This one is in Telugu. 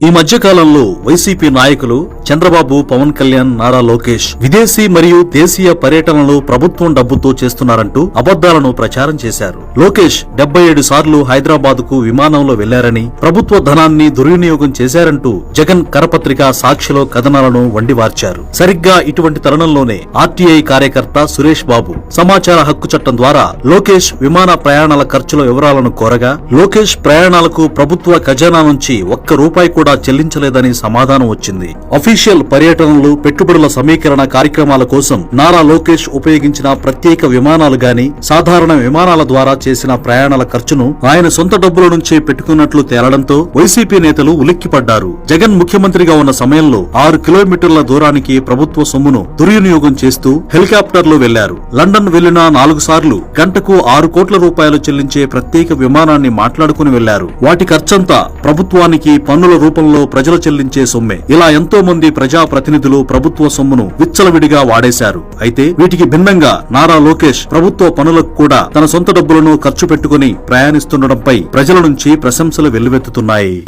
ఈ మధ్య కాలంలో వైసీపీ నాయకులు చంద్రబాబు పవన్ కళ్యాణ్ నారా లోకేష్ విదేశీ మరియు దేశీయ పర్యటనలు ప్రభుత్వం డబ్బుతో చేస్తున్నారంటూ అబద్దాలను ప్రచారం చేశారు. లోకేష్ డెబ్బై ఏడు సార్లు హైదరాబాద్కు విమానంలో వెళ్ళారని ప్రభుత్వ ధనాన్ని దుర్వినియోగం చేశారంటూ జగన్ కరపత్రిక సాక్షిలో కథనాలను వండివార్చారు. సరిగ్గా ఇటువంటి తరుణంలోనే ఆర్టీఐ కార్యకర్త సురేష్ బాబు సమాచార హక్కు చట్టం ద్వారా లోకేష్ విమాన ప్రయాణాల ఖర్చుల వివరాలను కోరగా లోకేష్ ప్రయాణాలకు ప్రభుత్వ ఖజానా నుంచి ఒక్క రూపాయి కూడా చెల్లించలేదని సమాధానం వచ్చింది. అఫీషియల్ పర్యటనలు పెట్టుబడుల సమీకరణ కార్యక్రమాల కోసం నారా లోకేష్ ఉపయోగించిన ప్రత్యేక విమానాలు గాని సాధారణ విమానాల ద్వారా చేసిన ప్రయాణాల ఖర్చును ఆయన సొంత డబ్బుల నుంచే పెట్టుకున్నట్లు తేలడంతో వైసీపీ నేతలు ఉలిక్కిపడ్డారు. జగన్ ముఖ్యమంత్రిగా ఉన్న సమయంలో ఆరు కిలోమీటర్ల దూరానికి ప్రభుత్వ సొమ్మును దుర్వినియోగం చేస్తూ హెలికాప్టర్లు వెళ్ళారు. లండన్ వెళ్ళిన నాలుగు సార్లు గంటకు ఆరు కోట్ల రూపాయలు చెల్లించే ప్రత్యేక విమానాన్ని మాట్లాడుకుని వెళ్ళారు. వాటి ఖర్చంతా ప్రభుత్వానికి పన్నుల రూపంలో ప్రజలు చెల్లించే సొమ్మే. ఇలా ఎంతో మంది ప్రజా ప్రతినిధులు ప్రభుత్వ సొమ్మును విచ్చలవిడిగా వాడేశారు. అయితే వీటికి భిన్నంగా నారా లోకేష్ ప్రభుత్వ పనులకు కూడా తన సొంత డబ్బులను ఖర్చు పెట్టుకుని ప్రయాణిస్తుండటంపై ప్రజల నుంచి ప్రశంసలు వెల్లువెత్తుతున్నాయి.